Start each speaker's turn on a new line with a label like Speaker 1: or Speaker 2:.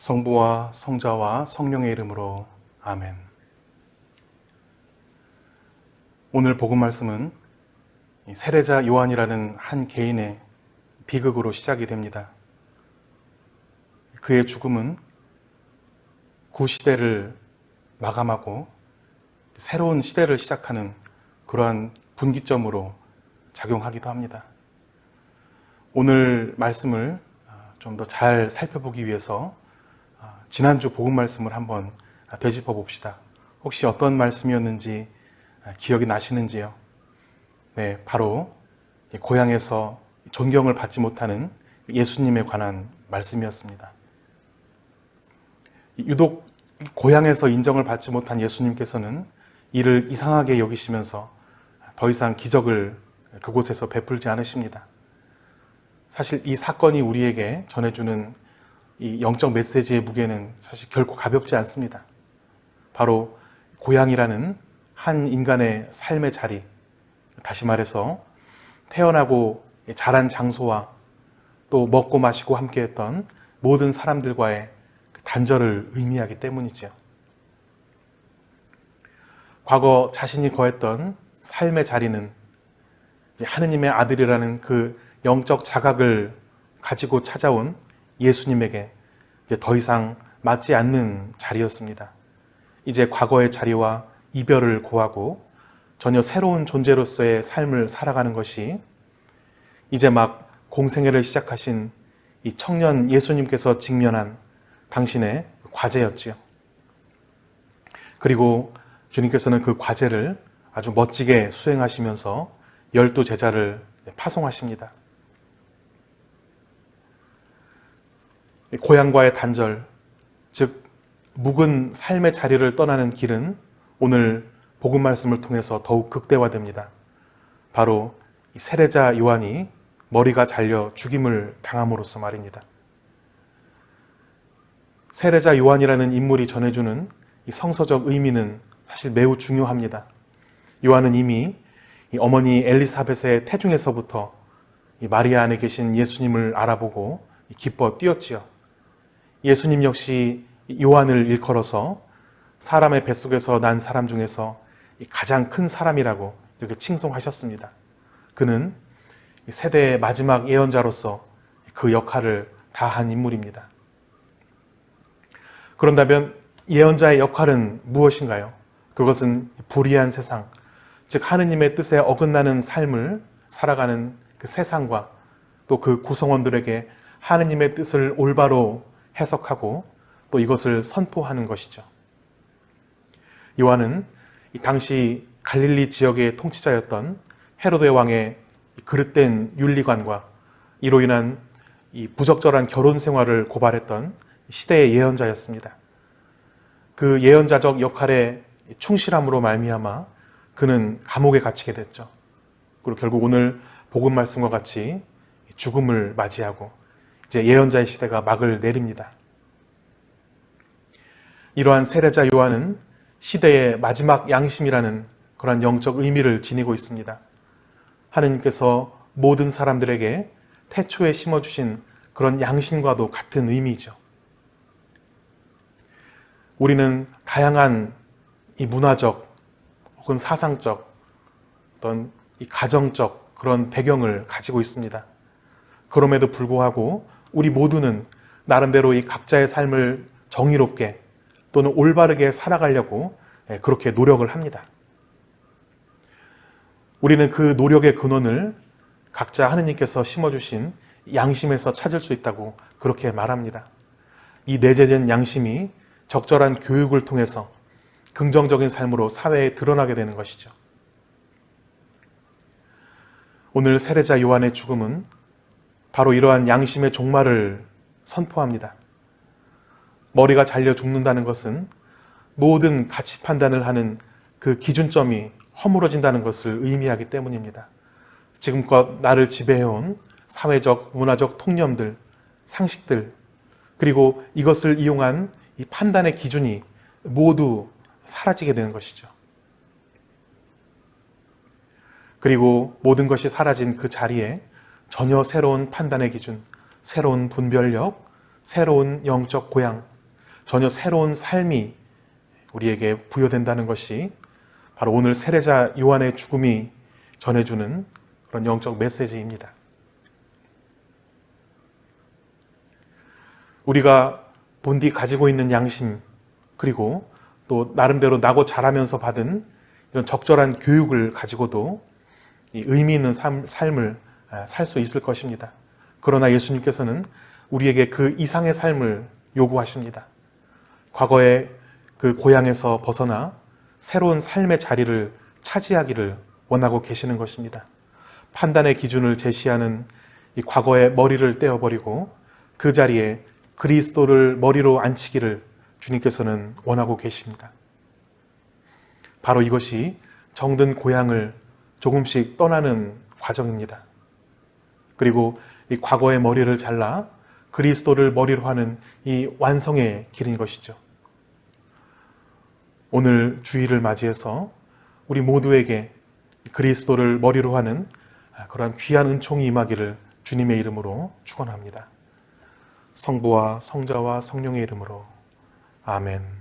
Speaker 1: 성부와 성자와 성령의 이름으로 아멘. 오늘 복음 말씀은 이 세례자 요한이라는 한 개인의 비극으로 시작이 됩니다. 그의 죽음은 구시대를 마감하고 새로운 시대를 시작하는 그러한 분기점으로 작용하기도 합니다. 오늘 말씀을 좀 더 잘 살펴보기 위해서 지난주 복음 말씀을 한번 되짚어 봅시다. 혹시 어떤 말씀이었는지 기억이 나시는지요? 네, 바로 고향에서 존경을 받지 못하는 예수님에 관한 말씀이었습니다. 유독 고향에서 인정을 받지 못한 예수님께서는 이를 이상하게 여기시면서 더 이상 기적을 그곳에서 베풀지 않으십니다. 사실 이 사건이 우리에게 전해주는 이 영적 메시지의 무게는 사실 결코 가볍지 않습니다. 바로 고향이라는 한 인간의 삶의 자리, 다시 말해서 태어나고 자란 장소와 또 먹고 마시고 함께 했던 모든 사람들과의 단절을 의미하기 때문이지요. 과거 자신이 거했던 삶의 자리는 하느님의 아들이라는 그 영적 자각을 가지고 찾아온 예수님에게 이제 더 이상 맞지 않는 자리였습니다. 이제 과거의 자리와 이별을 고하고 전혀 새로운 존재로서의 삶을 살아가는 것이 이제 막 공생애를 시작하신 이 청년 예수님께서 직면한 당신의 과제였지요. 그리고 주님께서는 그 과제를 아주 멋지게 수행하시면서 열두 제자를 파송하십니다. 고향과의 단절, 즉 묵은 삶의 자리를 떠나는 길은 오늘 복음 말씀을 통해서 더욱 극대화됩니다. 바로 세례자 요한이 머리가 잘려 죽임을 당함으로써 말입니다. 세례자 요한이라는 인물이 전해주는 이 성서적 의미는 사실 매우 중요합니다. 요한은 이미 어머니 엘리사벳의 태중에서부터 마리아 안에 계신 예수님을 알아보고 기뻐 뛰었지요. 예수님 역시 요한을 일컬어서 사람의 뱃속에서 난 사람 중에서 가장 큰 사람이라고 이렇게 칭송하셨습니다. 그는 세대의 마지막 예언자로서 그 역할을 다한 인물입니다. 그런다면 예언자의 역할은 무엇인가요? 그것은 불의한 세상, 즉 하느님의 뜻에 어긋나는 삶을 살아가는 그 세상과 또 그 구성원들에게 하느님의 뜻을 올바로 해석하고 또 이것을 선포하는 것이죠. 요한은 당시 갈릴리 지역의 통치자였던 헤로데 왕의 그릇된 윤리관과 이로 인한 이 부적절한 결혼 생활을 고발했던 시대의 예언자였습니다. 그 예언자적 역할에 충실함으로 말미암아 그는 감옥에 갇히게 됐죠. 그리고 결국 오늘 복음 말씀과 같이 죽음을 맞이하고 이제 예언자의 시대가 막을 내립니다. 이러한 세례자 요한은 시대의 마지막 양심이라는 그러한 영적 의미를 지니고 있습니다. 하느님께서 모든 사람들에게 태초에 심어주신 그런 양심과도 같은 의미죠. 우리는 다양한 이 문화적 혹은 사상적 어떤 이 가정적 그런 배경을 가지고 있습니다. 그럼에도 불구하고 우리 모두는 나름대로 이 각자의 삶을 정의롭게 또는 올바르게 살아가려고 예, 그렇게 노력을 합니다. 우리는 그 노력의 근원을 각자 하느님께서 심어주신 양심에서 찾을 수 있다고 그렇게 말합니다. 이 내재된 양심이 적절한 교육을 통해서 긍정적인 삶으로 사회에 드러나게 되는 것이죠. 오늘 세례자 요한의 죽음은 바로 이러한 양심의 종말을 선포합니다. 머리가 잘려 죽는다는 것은 모든 가치 판단을 하는 그 기준점이 허물어진다는 것을 의미하기 때문입니다. 지금껏 나를 지배해온 사회적, 문화적 통념들, 상식들, 그리고 이것을 이용한 이 판단의 기준이 모두 사라지게 되는 것이죠. 그리고 모든 것이 사라진 그 자리에 전혀 새로운 판단의 기준, 새로운 분별력, 새로운 영적 고향, 전혀 새로운 삶이 우리에게 부여된다는 것이 바로 오늘 세례자 요한의 죽음이 전해주는 그런 영적 메시지입니다. 우리가 본디 가지고 있는 양심 그리고 또 나름대로 나고 자라면서 받은 이런 적절한 교육을 가지고도 이 의미 있는 삶, 삶을 살 수 있을 것입니다. 그러나 예수님께서는 우리에게 그 이상의 삶을 요구하십니다. 과거의 그 고향에서 벗어나 새로운 삶의 자리를 차지하기를 원하고 계시는 것입니다. 판단의 기준을 제시하는 이 과거의 머리를 떼어버리고 그 자리에 그리스도를 머리로 앉히기를 주님께서는 원하고 계십니다. 바로 이것이 정든 고향을 조금씩 떠나는 과정입니다. 그리고 이 과거의 머리를 잘라 그리스도를 머리로 하는 이 완성의 길인 것이죠. 오늘 주일을 맞이해서 우리 모두에게 그리스도를 머리로 하는 그러한 귀한 은총이 임하기를 주님의 이름으로 축원합니다. 성부와 성자와 성령의 이름으로 아멘.